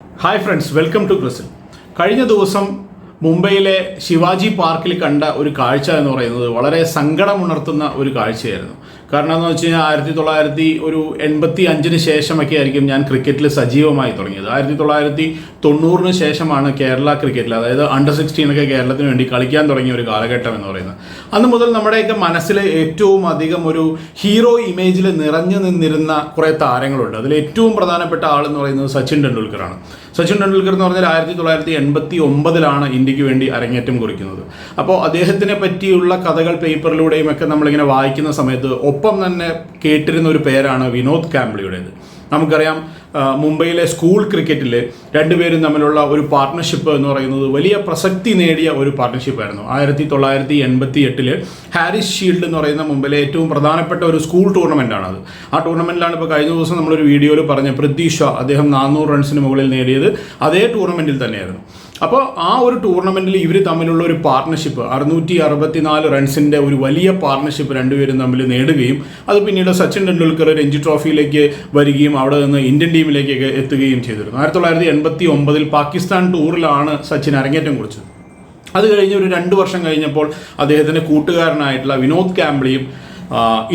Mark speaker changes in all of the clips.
Speaker 1: Hi friends welcome to ക്രിസിൽ കഴിഞ്ഞ ദിവസം മുംബൈയിലെ ശിവാജി പാർക്കിൽ കണ്ട ഒരു കാഴ്ച എന്ന് പറയുന്നത് വളരെ സങ്കടമുണർത്തുന്ന ഒരു കാഴ്ചയായിരുന്നു. കാരണം എന്ന് വെച്ച് കഴിഞ്ഞാൽ ആയിരത്തി തൊള്ളായിരത്തി ഒരു എൺപത്തി അഞ്ചിന് ശേഷമൊക്കെ ആയിരിക്കും ഞാൻ ക്രിക്കറ്റിൽ സജീവമായി തുടങ്ങിയത്. ആയിരത്തി തൊള്ളായിരത്തി തൊണ്ണൂറിന് ശേഷമാണ് കേരള ക്രിക്കറ്റിൽ അതായത് അണ്ടർ സിക്സ്റ്റീനൊക്കെ കേരളത്തിന് വേണ്ടി കളിക്കാൻ തുടങ്ങിയ ഒരു കാലഘട്ടം എന്ന് പറയുന്നത്. അന്ന് മുതൽ നമ്മുടെയൊക്കെ മനസ്സിൽ ഏറ്റവും അധികം ഒരു ഹീറോ ഇമേജിൽ നിറഞ്ഞു നിന്നിരുന്ന കുറേ താരങ്ങളുണ്ട്. അതിൽ ഏറ്റവും പ്രധാനപ്പെട്ട ആളെന്ന് പറയുന്നത് സച്ചിൻ ടെണ്ടുൽക്കറാണ് സച്ചിൻ ടെണ്ടുൽക്കർ എന്ന് പറഞ്ഞാൽ ആയിരത്തി തൊള്ളായിരത്തി എൺപത്തി ഒമ്പതിലാണ് ഇന്ത്യയ്ക്ക് വേണ്ടി അരങ്ങേറ്റം കുറിക്കുന്നത്. അപ്പോൾ അദ്ദേഹത്തിനെ പറ്റിയുള്ള കഥകൾ പേപ്പറിലൂടെയും ഒക്കെ നമ്മളിങ്ങനെ വായിക്കുന്ന സമയത്ത് ഒപ്പം തന്നെ കേട്ടിരുന്ന ഒരു പേരാണ് വിനോദ് കാംബ്ലിയുടേത് നമുക്കറിയാം മുംബൈയിലെ സ്കൂൾ ക്രിക്കറ്റിൽ രണ്ടുപേരും തമ്മിലുള്ള ഒരു പാർട്ട്ണർഷിപ്പ് എന്ന് പറയുന്നത് വലിയ പ്രസക്തി നേടിയ ഒരു പാർട്ട്ണർഷിപ്പായിരുന്നു ആയിരത്തി തൊള്ളായിരത്തി എൺപത്തി എട്ടിൽ ഹാരിസ് ഷീൽഡ് എന്ന് പറയുന്ന മുംബൈയിലെ ഏറ്റവും പ്രധാനപ്പെട്ട ഒരു സ്കൂൾ ടൂർണമെന്റ് ആണത്. ആ ടൂർണമെന്റിലാണ് ഇപ്പോൾ കഴിഞ്ഞ ദിവസം നമ്മളൊരു വീഡിയോയിൽ പറഞ്ഞ പൃഥ്വി ഷാ അദ്ദേഹം നാനൂറ് റൺസിന് മുകളിൽ നേടിയത് അതേ ടൂർണമെന്റിൽ തന്നെയായിരുന്നു. അപ്പോൾ ആ ഒരു ടൂർണമെന്റിൽ ഇവർ തമ്മിലുള്ള ഒരു പാർട്ണർഷിപ്പ് അറുന്നൂറ്റി അറുപത്തിനാല് റൺസിന്റെ ഒരു വലിയ പാർട്ണർഷിപ്പ് രണ്ടുപേരും തമ്മിൽ നേടുകയും അത് പിന്നീട് സച്ചിൻ ടെണ്ടുൽക്കർ രഞ്ജി ട്രോഫിയിലേക്ക് വരികയും അവിടെ നിന്ന് ഇന്ത്യൻ ടീമിലേക്കൊക്കെ എത്തുകയും ചെയ്തിരുന്നു. ആയിരത്തി തൊള്ളായിരത്തി എൺപത്തി ഒമ്പതിൽ പാകിസ്ഥാൻ ടൂറിലാണ് സച്ചിൻ അരങ്ങേറ്റം കുറിച്ചത്. അത് കഴിഞ്ഞ് ഒരു രണ്ട് വർഷം കഴിഞ്ഞപ്പോൾ അദ്ദേഹത്തിന്റെ കൂട്ടുകാരനായിട്ടുള്ള വിനോദ് കാംബ്ലിയും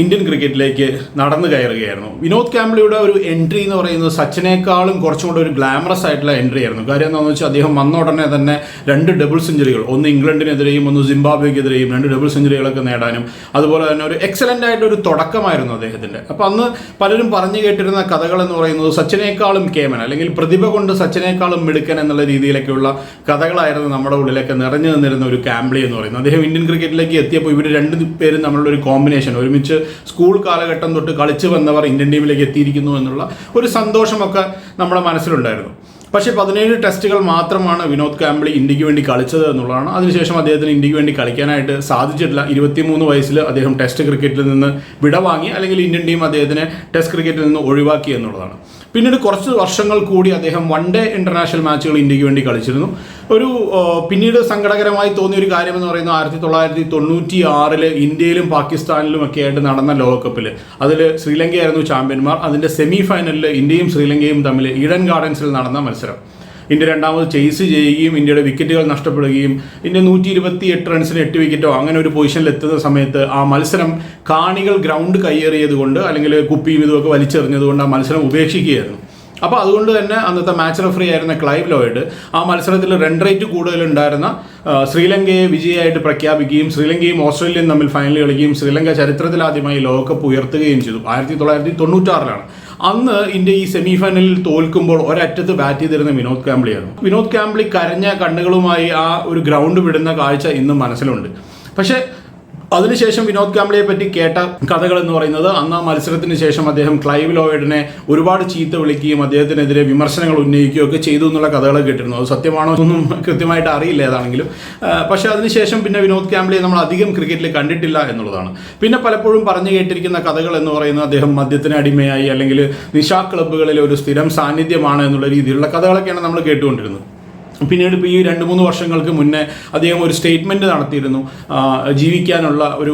Speaker 1: ഇന്ത്യൻ ക്രിക്കറ്റിലേക്ക് നടന്നു കയറുകയായിരുന്നു. വിനോദ് കാംബ്ലിയുടെ ഒരു എൻട്രി എന്ന് പറയുന്നത് സച്ചിനേക്കാളും കുറച്ചും കൂടെ ഒരു ഗ്ലാമറസ് ആയിട്ടുള്ള എൻട്രി ആയിരുന്നു. കാര്യം എന്താണെന്ന് വെച്ചാൽ അദ്ദേഹം വന്ന ഉടനെ തന്നെ രണ്ട് ഡബിൾ സെഞ്ചുറികൾ ഒന്ന് ഇംഗ്ലണ്ടിനെതിരെയും ഒന്ന് സിംബാബ്വേക്കെതിരെയും രണ്ട് ഡബിൾ സെഞ്ചുറികളൊക്കെ നേടാനും അതുപോലെ തന്നെ ഒരു എക്സലന്റ് ആയിട്ട് ഒരു തുടക്കമായിരുന്നു അദ്ദേഹത്തിന്റെ അപ്പോൾ അന്ന് പലരും പറഞ്ഞു കേട്ടിരുന്ന കഥകൾ എന്ന് പറയുന്നത് സച്ചിനേക്കാളും കേമൻ അല്ലെങ്കിൽ പ്രതിഭ കൊണ്ട് സച്ചിനേക്കാളും മിടുക്കൻ എന്നുള്ള രീതിയിലൊക്കെയുള്ള കഥകളായിരുന്നു നമ്മുടെ ഉള്ളിലൊക്കെ നിറഞ്ഞു നിന്നിരുന്ന ഒരു കാംബ്ലി എന്ന് പറയുന്നത്. അദ്ദേഹം ഇന്ത്യൻ ക്രിക്കറ്റിലേക്ക് എത്തിയപ്പോൾ ഇവർ രണ്ട് പേരും തമ്മിലുള്ള ഒരു കോമ്പിനേഷൻ ഒരുമിച്ച് സ്കൂൾ കാലഘട്ടം തൊട്ട് കളിച്ചു വന്നവർ ഇന്ത്യൻ ടീമിലേക്ക് എത്തിയിരിക്കുന്നു എന്നുള്ള ഒരു സന്തോഷമൊക്കെ നമ്മുടെ മനസ്സിലുണ്ടായിരുന്നു. പക്ഷേ പതിനേഴ് ടെസ്റ്റുകൾ മാത്രമാണ് വിനോദ് കാംബ്ലി ഇന്ത്യയ്ക്ക് വേണ്ടി കളിച്ചത് എന്നുള്ളതാണ്. അതിനുശേഷം അദ്ദേഹത്തിന് ഇന്ത്യയ്ക്ക് വേണ്ടി കളിക്കാനായിട്ട് സാധിച്ചിട്ടില്ല. ഇരുപത്തിമൂന്ന് വയസ്സിൽ അദ്ദേഹം ടെസ്റ്റ് ക്രിക്കറ്റിൽ നിന്ന് വിടവാങ്ങി അല്ലെങ്കിൽ ഇന്ത്യൻ ടീം അദ്ദേഹത്തിനെ ടെസ്റ്റ് ക്രിക്കറ്റിൽ നിന്ന് ഒഴിവാക്കി എന്നുള്ളതാണ്. പിന്നീട് കുറച്ച് വർഷങ്ങൾ കൂടി അദ്ദേഹം വൺ ഡേ ഇന്റർനാഷണൽ മാച്ചുകൾ ഇന്ത്യയ്ക്ക് വേണ്ടി കളിച്ചിരുന്നു. ഒരു പിന്നീട് സങ്കടകരമായി തോന്നിയ ഒരു കാര്യം എന്ന് പറയുന്നത് ആയിരത്തി തൊള്ളായിരത്തി തൊണ്ണൂറ്റി ആറിൽ ഇന്ത്യയിലും പാകിസ്ഥാനിലും ഒക്കെ ആയിട്ട് നടന്ന ലോകകപ്പിൽ അതിൽ ശ്രീലങ്കയായിരുന്നു ചാമ്പ്യന്മാർ അതിന്റെ സെമി ഫൈനലിൽ ഇന്ത്യയും ശ്രീലങ്കയും തമ്മിൽ ഈഡൻ ഗാർഡൻസിൽ നടന്ന മത്സരം. ഇന്ത്യ രണ്ടാമത് ചേസ് ചെയ്യുകയും ഇന്ത്യയുടെ വിക്കറ്റുകൾ നഷ്ടപ്പെടുകയും ഇന്ത്യ നൂറ്റി ഇരുപത്തി എട്ട് റൺസിന് എട്ട് വിക്കറ്റോ അങ്ങനെ ഒരു പൊസിഷനിൽ എത്തുന്ന സമയത്ത് ആ മത്സരം കാണികൾ ഗ്രൗണ്ട് കയ്യേറിയത് കൊണ്ട് അല്ലെങ്കിൽ കുപ്പിയും ഇതുമൊക്കെ വലിച്ചെറിഞ്ഞതുകൊണ്ട് ആ മത്സരം ഉപേക്ഷിക്കുകയായിരുന്നു. അപ്പോൾ അതുകൊണ്ട് തന്നെ അന്നത്തെ മാച്ച് റഫറി ആയിരുന്ന ക്ലൈവ് ലോയിഡ് ആ മത്സരത്തിൽ റൺ റേറ്റ് കൂടുതലുണ്ടായിരുന്ന ശ്രീലങ്കയെ വിജയമായിട്ട് പ്രഖ്യാപിക്കുകയും ശ്രീലങ്കയും ഓസ്ട്രേലിയയും തമ്മിൽ ഫൈനൽ കളിക്കുകയും ശ്രീലങ്ക ചരിത്രത്തിലാദ്യമായി ലോകകപ്പ് ഉയർത്തുകയും ചെയ്തു. ആയിരത്തി തൊള്ളായിരത്തി തൊണ്ണൂറ്റാറിലാണ് അന്ന് ഇന്ത്യ ഈ സെമി ഫൈനലിൽ തോൽക്കുമ്പോൾ ഒരറ്റത്ത് ബാറ്റ് ചെയ്തിരുന്ന വിനോദ് കാംബ്ലിയായിരുന്നു വിനോദ് കാംബ്ലി കരഞ്ഞ കണ്ണുകളുമായി ആ ഒരു ഗ്രൗണ്ട് വിടുന്ന കാഴ്ച ഇന്നും മനസ്സിലുണ്ട്. പക്ഷേ അതിനുശേഷം വിനോദ് കാംബ്ലിയെ പറ്റി കേട്ട കഥകൾ എന്ന് പറയുന്നത് അന്ന് ആ മത്സരത്തിന് ശേഷം അദ്ദേഹം ക്ലൈവ് ലോയിഡിനെ ഒരുപാട് ചീത്ത വിളിക്കുകയും അദ്ദേഹത്തിനെതിരെ വിമർശനങ്ങൾ ഉന്നയിക്കുകയും ഒക്കെ ചെയ്തു എന്നുള്ള കഥകൾ കേട്ടിരുന്നു. അത് സത്യമാണോ ഒന്നും കൃത്യമായിട്ട് അറിയില്ല ഏതാണെങ്കിലും. പക്ഷെ അതിനുശേഷം പിന്നെ വിനോദ് കാംബ്ലിയെ നമ്മൾ അധികം ക്രിക്കറ്റിൽ കണ്ടിട്ടില്ല എന്നുള്ളതാണ്. പിന്നെ പലപ്പോഴും പറഞ്ഞു കേട്ടിരിക്കുന്ന കഥകൾ എന്ന് പറയുന്നത് അദ്ദേഹം മദ്യത്തിന് അടിമയായി അല്ലെങ്കിൽ നിശാ ക്ലബ്ബുകളിലെ ഒരു സ്ഥിരം സാന്നിധ്യമാണ് എന്നുള്ള രീതിയിലുള്ള കഥകളൊക്കെയാണ് നമ്മൾ കേട്ടുകൊണ്ടിരുന്നത്. പിന്നീട് ഇപ്പോൾ ഈ രണ്ട് മൂന്ന് വർഷങ്ങൾക്ക് മുന്നേ അദ്ദേഹം ഒരു സ്റ്റേറ്റ്മെന്റ് നടത്തിയിരുന്നു. ജീവിക്കാനുള്ള ഒരു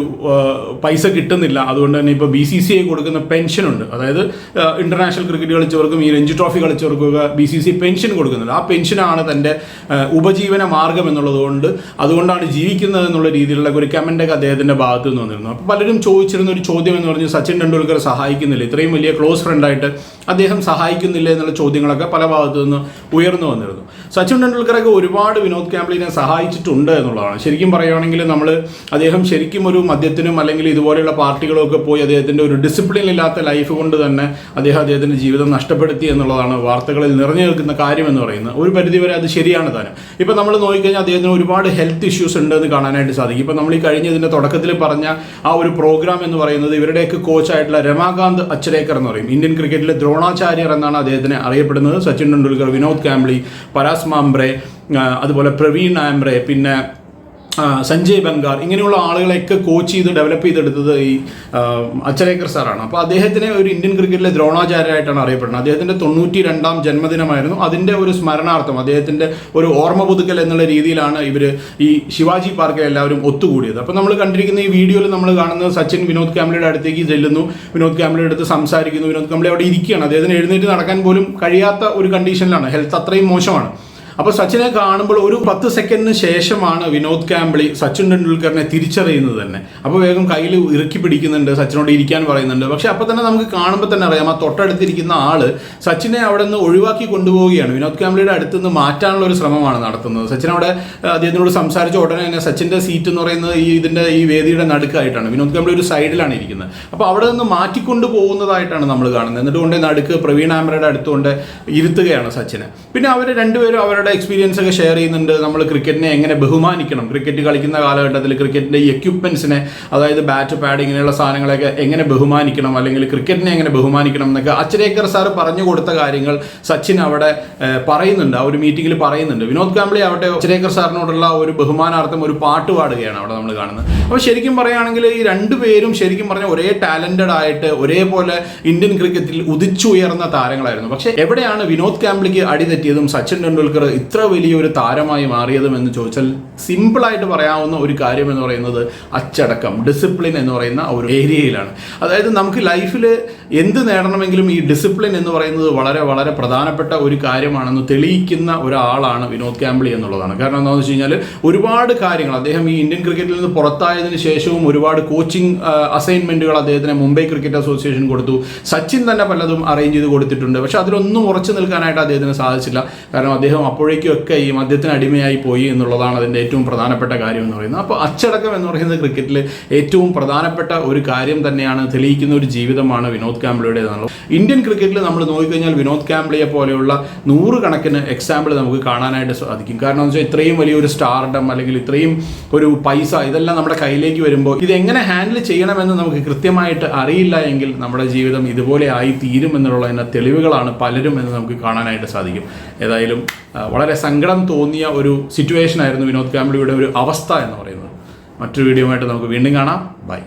Speaker 1: പൈസ കിട്ടുന്നില്ല. അതുകൊണ്ട് തന്നെ ഇപ്പോൾ ബി സി സി ഐ കൊടുക്കുന്ന പെൻഷനുണ്ട് അതായത് ഇന്റർനാഷണൽ ക്രിക്കറ്റ് കളിച്ചവർക്കും ഈ രഞ്ജി ട്രോഫി കളിച്ചവർക്കൊക്കെ ബി സി സി പെൻഷൻ കൊടുക്കുന്നുണ്ട്. ആ പെൻഷനാണ് തന്റെ ഉപജീവന മാർഗം എന്നുള്ളതുകൊണ്ട് അതുകൊണ്ടാണ് ജീവിക്കുന്നത് എന്നുള്ള രീതിയിലുള്ള ഒരു കമന്റൊക്കെ അദ്ദേഹത്തിന്റെ ഭാഗത്ത് നിന്ന് വന്നിരുന്നു അപ്പോൾ പലരും ചോദിച്ചിരുന്ന ഒരു ചോദ്യം എന്ന് പറഞ്ഞ് സച്ചിൻ ടെണ്ടുൽക്കർ സഹായിക്കുന്നില്ല. ഇത്രയും വലിയ ക്ലോസ് ഫ്രണ്ടായിട്ട് അദ്ദേഹം സഹായിക്കുന്നില്ല എന്നുള്ള ചോദ്യങ്ങളൊക്കെ പല ഭാഗത്തു നിന്ന് ഉയർന്നു വന്നിരുന്നു. സച്ചിൻ ടെണ്ടുൽക്കറൊക്കെ ഒരുപാട് വിനോദ് കാംബ്ലിനെ സഹായിച്ചിട്ടുണ്ട് എന്നുള്ളതാണ്. ശരിക്കും പറയുകയാണെങ്കിൽ നമ്മൾ അദ്ദേഹം ശരിക്കും ഒരു മദ്യത്തിനും അല്ലെങ്കിൽ ഇതുപോലെയുള്ള പാർട്ടികളൊക്കെ പോയി അദ്ദേഹത്തിന്റെ ഒരു ഡിസിപ്ലിൻ ഇല്ലാത്ത ലൈഫ് കൊണ്ട് തന്നെ അദ്ദേഹം അദ്ദേഹത്തിന്റെ ജീവിതം നഷ്ടപ്പെടുത്തി എന്നുള്ളതാണ് വാർത്തകളിൽ നിറഞ്ഞു നിൽക്കുന്ന കാര്യം എന്ന് പറയുന്നത്. ഒരു പരിധിവരെ അത് ശരിയാണ് താനും. ഇപ്പം നമ്മൾ നോക്കിക്കഴിഞ്ഞാൽ അദ്ദേഹത്തിന് ഒരുപാട് ഹെൽത്ത് ഇഷ്യൂസ് ഉണ്ട് എന്ന് കാണാനായിട്ട് സാധിക്കും. ഇപ്പം നമ്മൾ ഈ കഴിഞ്ഞ ഇതിന്റെ തുടക്കത്തിൽ പറഞ്ഞ ആ ഒരു പ്രോഗ്രാം എന്ന് പറയുന്നത് ഇവരുടെയൊക്കെ കോച്ചായിട്ടുള്ള രമാകാന്ത് അച്ചരേക്കർ എന്ന് പറയും. ഇന്ത്യൻ ക്രിക്കറ്റിലെ ദ്രോണാചാര്യർ എന്നാണ് അദ്ദേഹത്തിനെ അറിയപ്പെടുന്നത്. സച്ചിൻ ടെണ്ടുൽക്കർ വിനോദ് കാംബ്ലി പരാസ് മാംബ്രെ അതുപോലെ പ്രവീൺ ആംബ്രെ പിന്നെ സഞ്ജയ് ബംഗാർ ഇങ്ങനെയുള്ള ആളുകളെയൊക്കെ കോച്ച് ചെയ്ത് ഡെവലപ്പ് ചെയ്തെടുത്തത് ഈ അച്ചരേക്കർ സാറാണ് അപ്പോൾ അദ്ദേഹത്തിനെ ഒരു ഇന്ത്യൻ ക്രിക്കറ്റിലെ ദ്രോണാചാര്യരായിട്ടാണ് അറിയപ്പെടുന്നത്. അദ്ദേഹത്തിന്റെ തൊണ്ണൂറ്റി രണ്ടാം ജന്മദിനമായിരുന്നു. അതിന്റെ ഒരു സ്മരണാർത്ഥം അദ്ദേഹത്തിന്റെ ഒരു ഓർമ്മ പുതുക്കൽ എന്നുള്ള രീതിയിലാണ് ഇവർ ഈ ശിവാജി പാർക്കിൽ എല്ലാവരും ഒത്തുകൂടിയത്. അപ്പോൾ നമ്മൾ കണ്ടിരിക്കുന്ന ഈ വീഡിയോയിൽ നമ്മൾ കാണുന്നത് സച്ചിൻ വിനോദ് കാംബ്ലിയുടെ അടുത്തേക്ക് ചെല്ലുന്നു. വിനോദ് കാംബ്ലിയുടെ അടുത്ത് സംസാരിക്കുന്നു. വിനോദ് കാംബ്ലി അവിടെ ഇരിക്കുകയാണ്. അദ്ദേഹത്തിന് എഴുന്നേറ്റ് നടക്കാൻ പോലും കഴിയാത്ത ഒരു കണ്ടീഷനിലാണ് ഹെൽത്ത് അത്രയും മോശമാണ്. അപ്പോൾ സച്ചിനെ കാണുമ്പോൾ ഒരു പത്ത് സെക്കൻഡിന് ശേഷമാണ് വിനോദ് കാംബ്ലി സച്ചിൻ ടെണ്ടുൽക്കറിനെ തിരിച്ചറിയുന്നത് തന്നെ. അപ്പോൾ വേഗം കയ്യിൽ ഇറുക്കി പിടിക്കുന്നുണ്ട് സച്ചിനോട് ഇരിക്കാൻ പറയുന്നുണ്ട്. പക്ഷെ അപ്പോൾ തന്നെ നമുക്ക് കാണുമ്പോൾ തന്നെ അറിയാം ആ തൊട്ടടുത്തിരിക്കുന്ന ആൾ സച്ചിനെ അവിടെ നിന്ന് ഒഴിവാക്കി കൊണ്ടുപോവുകയാണ്. വിനോദ് കാംബ്ലിയുടെ അടുത്ത് നിന്ന് മാറ്റാനുള്ള ഒരു ശ്രമമാണ് നടത്തുന്നത്. സച്ചിൻ അവിടെ അദ്ദേഹത്തിനോട് സംസാരിച്ച ഉടനെ തന്നെ സച്ചിന്റെ സീറ്റ് എന്ന് പറയുന്നത് ഈ ഇതിന്റെ ഈ വേദിയുടെ നടുക്കായിട്ടാണ്. വിനോദ് കാംബ്ലി ഒരു സൈഡിലാണ് ഇരിക്കുന്നത്. അപ്പോൾ അവിടെ നിന്ന് മാറ്റിക്കൊണ്ട് പോകുന്നതായിട്ടാണ് നമ്മൾ കാണുന്നത്. എന്നിട്ട് കൊണ്ട് നടുക്ക് പ്രവീൺ ആംബ്രയുടെ അടുത്തുകൊണ്ട് ഇരുത്തുകയാണ് സച്ചിനെ. പിന്നെ അവർ രണ്ടുപേരും അവരുടെ എക്സ്പീരിയൻസ് ഒക്കെ ഷെയർ ചെയ്യുന്നുണ്ട്. നമ്മൾ ക്രിക്കറ്റിനെ എങ്ങനെ ബഹുമാനിക്കണം? ക്രിക്കറ്റ് കളിക്കുന്ന കാലഘട്ടത്തിൽ ക്രിക്കറ്റിന്റെ ഈ എക്യുപ്മെന്റ്സിനെ അതായത് ബാറ്റ് പാഡ് ഇങ്ങനെയുള്ള സാധനങ്ങളെയൊക്കെ എങ്ങനെ ബഹുമാനിക്കണം? അല്ലെങ്കിൽ ക്രിക്കറ്റിനെ എങ്ങനെ ബഹുമാനിക്കണം എന്നൊക്കെ അച്ചരേക്കർ സാർ പറഞ്ഞു കൊടുത്ത കാര്യങ്ങൾ സച്ചിൻ അവിടെ പറയുന്നുണ്ട്. ആ ഒരു മീറ്റിംഗിൽ പറയുന്നുണ്ട്. വിനോദ് കാംബ്ലി അവിടെ അച്ചരേക്കർ സാറിനോടുള്ള ഒരു ബഹുമാനാർത്ഥം ഒരു പാട്ട് പാടുകയാണ് അവിടെ നമ്മൾ കാണുന്നത്. അപ്പോൾ ശരിക്കും പറയുകയാണെങ്കിൽ ഈ രണ്ടുപേരും ശരിക്കും പറഞ്ഞാൽ ഒരേ ടാലന്റഡ് ആയിട്ട് ഒരേപോലെ ഇന്ത്യൻ ക്രിക്കറ്റിൽ ഉദിച്ചുയർന്ന താരങ്ങളായിരുന്നു. പക്ഷേ എവിടെയാണ് വിനോദ് കാംബ്ലിക്ക് അടിതെറ്റിയതും സച്ചിൻ ടെണ്ടുൽക്കർ ഇത്ര വലിയൊരു താരമായി മാറിയതും എന്ന് ചോദിച്ചാൽ സിമ്പിളായിട്ട് പറയാവുന്ന ഒരു കാര്യം എന്ന് പറയുന്നത് അച്ചടക്കം ഡിസിപ്ലിൻ എന്ന് പറയുന്ന ഒരു ഏരിയയിലാണ്. അതായത് നമുക്ക് ലൈഫിൽ എന്ത് നേടണമെങ്കിലും ഈ ഡിസിപ്ലിൻ എന്ന് പറയുന്നത് വളരെ വളരെ പ്രധാനപ്പെട്ട ഒരു കാര്യമാണെന്ന് തെളിയിക്കുന്ന ഒരാളാണ് വിനോദ് കാംബ്ലി എന്നുള്ളതാണ്. കാരണം എന്താണെന്ന് വെച്ച് കഴിഞ്ഞാൽ ഒരുപാട് കാര്യങ്ങൾ അദ്ദേഹം ഈ ഇന്ത്യൻ ക്രിക്കറ്റിൽ നിന്ന് പുറത്തായതിനു ശേഷവും ഒരുപാട് കോച്ചിങ് അസൈൻമെന്റുകൾ അദ്ദേഹത്തിന് മുംബൈ ക്രിക്കറ്റ് അസോസിയേഷൻ കൊടുത്തു. സച്ചിൻ തന്നെ പലതും അറേഞ്ച് ചെയ്ത് കൊടുത്തിട്ടുണ്ട്. പക്ഷെ അതിലൊന്നും ഉറച്ചു നിൽക്കാനായിട്ട് അദ്ദേഹത്തിന് സാധിച്ചില്ല. കാരണം അദ്ദേഹം അപ്പോഴേക്കും ഒക്കെ ഈ മദ്യത്തിന് അടിമയായി പോയി എന്നുള്ളതാണ് അതിന്റെ ഏറ്റവും പ്രധാനപ്പെട്ട കാര്യം എന്ന് പറയുന്നത്. അപ്പോൾ അച്ചടക്കം എന്ന് പറയുന്നത് ക്രിക്കറ്റിൽ ഏറ്റവും പ്രധാനപ്പെട്ട ഒരു കാര്യം തന്നെയാണ് തെളിയിക്കുന്ന ഒരു ജീവിതമാണ് വിനോദ് കാംബ്ലിയുടെ എന്നുള്ളത് ഇന്ത്യൻ ക്രിക്കറ്റിൽ നമ്മൾ നോക്കിക്കഴിഞ്ഞാൽ വിനോദ് കാംബ്ലിയെ പോലെയുള്ള നൂറുകണക്കിന് എക്സാമ്പിൾ നമുക്ക് കാണാനായിട്ട് സാധിക്കും. കാരണം എന്ന് വെച്ചാൽ ഇത്രയും വലിയൊരു സ്റ്റാർഡം അല്ലെങ്കിൽ ഇത്രയും ഒരു പൈസ ഇതെല്ലാം നമ്മുടെ കയ്യിലേക്ക് വരുമ്പോൾ ഇത് എങ്ങനെ ഹാൻഡിൽ ചെയ്യണമെന്ന് നമുക്ക് കൃത്യമായിട്ട് അറിയില്ല എങ്കിൽ നമ്മുടെ ജീവിതം ഇതുപോലെ ആയി തീരും എന്നുള്ളതിന്റെ തെളിവുകളാണ് പലരും എന്ന് നമുക്ക് കാണാനായിട്ട് സാധിക്കും. ഏതായാലും വളരെ സങ്കടം തോന്നിയ ഒരു സിറ്റുവേഷൻ ആയിരുന്നു വിനോദ് ഗാംബ്ലിയുടെ ഒരു അവസ്ഥ എന്ന് പറയുന്നത്. മറ്റൊരു വീഡിയോ ആയിട്ട് നമുക്ക് വീണ്ടും കാണാം. ബൈ